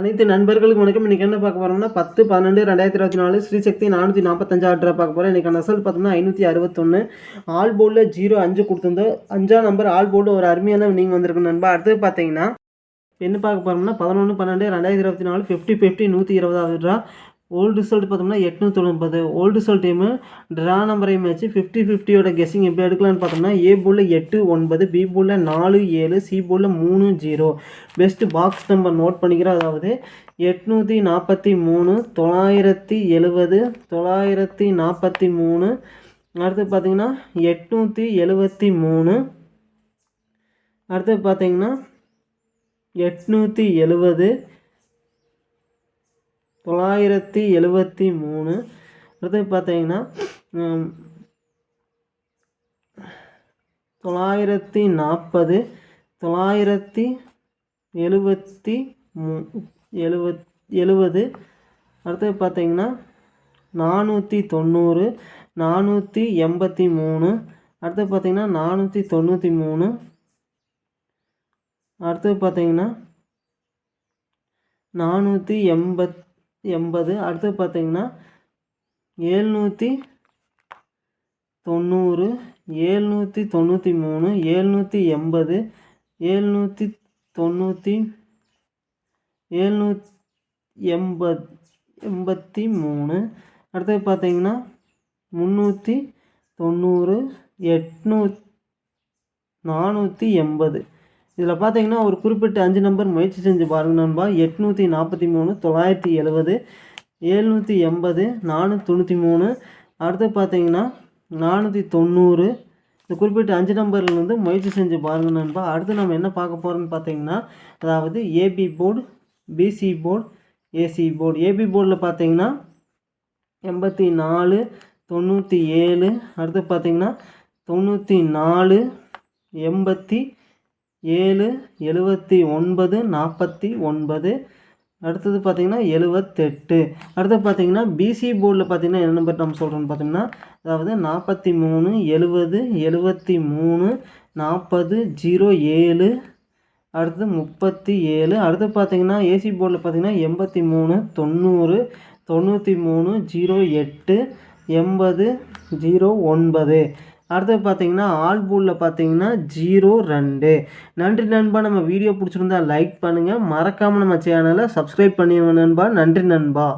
அனைத்து நண்பர்களுக்கு வணக்கம். இன்றைக்கி என்ன பார்க்க போகிறோம்னா பத்து பன்னெண்டு ரெண்டாயிரத்தி இருபத்தி நாலு ஸ்ரீசக்தி நானூற்றி நாற்பத்தஞ்சாவது ஆர்டரை பார்க்க போகிறோம் இன்றைக்கான நசல் பார்த்தோம்னா ஐநூற்றி அறுபத்தொன்று ஆல் போர்டில் ஜீரோ அஞ்சு கொடுத்துருந்தோம். அஞ்சாம் நம்பர் ஆல் போர்டு ஒரு அருமையான நீங்கள் வந்திருக்கு நண்பா. அடுத்தது பார்த்தீங்கன்னா என்ன பார்க்க போகிறோம்னா பதினொன்று பன்னெண்டு ரெண்டாயிரத்தி இருபத்தி நாலு ஃபிஃப்டி ஃபிஃப்டி நூற்றி இருபதாவது ரூபா ஓல்டு ரிசல்ட் பார்த்தோம்னா எட்நூற்றி தொண்ணூறு ஓல்டு ரிசல்ட் டீமு ட்ரா நம்பரையும் வச்சு ஃபிஃப்டி ஃபிஃப்டியோட கெஸிங் எப்படி எடுக்கலாம்னு பார்த்தோம்னா ஏ போலில் எட்டு ஒன்பது பி போலில் நாலு ஏழு சி போலில் மூணு zero. Best box number note பண்ணிக்கிறோம். அதாவது எட்நூற்றி நாற்பத்தி மூணு தொள்ளாயிரத்தி எழுவது தொள்ளாயிரத்தி நாற்பத்தி மூணு. அடுத்து பார்த்தீங்கன்னா எட்நூற்றி எழுபத்தி மூணு. அடுத்து பார்த்தீங்கன்னா எட்நூற்றி எழுவது. தொள்ளாயிரத்தி எழுபத்தி மூணு. அடுத்து பார்த்தீங்கன்னா தொள்ளாயிரத்தி நாற்பது தொள்ளாயிரத்தி எழுபத்தி மூ எழுபத் எழுபது அடுத்தது பார்த்தீங்கன்னா நானூற்றி தொண்ணூறு நானூற்றி எண்பத்தி மூணு. அடுத்தது பார்த்தீங்கன்னா நானூற்றி தொண்ணூற்றி மூணு. அடுத்தது பார்த்தீங்கன்னா நானூற்றி எண்பத் எண்பது. அடுத்து பார்த்தீங்கன்னா ஏழ்நூற்றி தொண்ணூறு ஏழ்நூற்றி தொண்ணூற்றி மூணு ஏழ்நூற்றி எண்பது ஏழ்நூற்றி தொண்ணூற்றி ஏழ்நூத் எண்பத் எண்பத்தி மூணு. அடுத்தது பார்த்தீங்கன்னா முந்நூற்றி தொண்ணூறு எட்நூ நானூற்றி எண்பது. இதில் பார்த்தீங்கன்னா ஒரு குறிப்பிட்ட அஞ்சு நம்பர் முயற்சி செஞ்சு பாருங்க நண்பா. எட்நூற்றி நாற்பத்தி மூணு தொள்ளாயிரத்தி எழுபது ஏழ்நூற்றி எண்பது நானூற்றி தொண்ணூற்றி மூணு. அடுத்து பார்த்தீங்கன்னா நானூற்றி தொண்ணூறு. இந்த குறிப்பிட்ட அஞ்சு நம்பர்லேருந்து முயற்சி செஞ்சு பாருங்க நண்பா. அடுத்து நம்ம என்ன பார்க்க போகிறோம்னு பார்த்தீங்கன்னா அதாவது AB board BC board AC board. AB போர்டில் பார்த்தீங்கன்னா எண்பத்தி நாலு தொண்ணூற்றி ஏழு. அடுத்து பார்த்தீங்கன்னா தொண்ணூற்றி நாலு எண்பத்தி ஏழு எழுபத்தி ஒன்பது நாற்பத்தி ஒன்பது. அடுத்தது பார்த்தீங்கன்னா எழுபத்தெட்டு அடுத்து பார்த்தீங்கன்னா பிசி போர்டில் பார்த்தீங்கன்னா என்ன நம்பர் நம்ம சொல்கிறோம்னு பார்த்தீங்கன்னா அதாவது நாற்பத்தி மூணு எழுபது எழுபத்தி மூணு நாற்பது ஜீரோ ஏழு. அடுத்தது முப்பத்தி ஏழு. அடுத்து பார்த்தீங்கன்னா ஏசி போர்டில் பார்த்தீங்கன்னா எண்பத்தி மூணு தொண்ணூறு தொண்ணூற்றி மூணு ஜீரோ எட்டு எண்பது ஜீரோ ஒன்பது. அடுத்தது பார்த்தீங்கன்னா ஆல் பூலில் பார்த்தீங்கன்னா ஜீரோ ரெண்டு. நன்றி நண்பா. நம்ம வீடியோ பிடிச்சிருந்தா லைக் பண்ணுங்கள் மறக்காமல் நம்ம சேனலை சப்ஸ்கிரைப் பண்ணிடுங்க நண்பா. நன்றி நண்பா.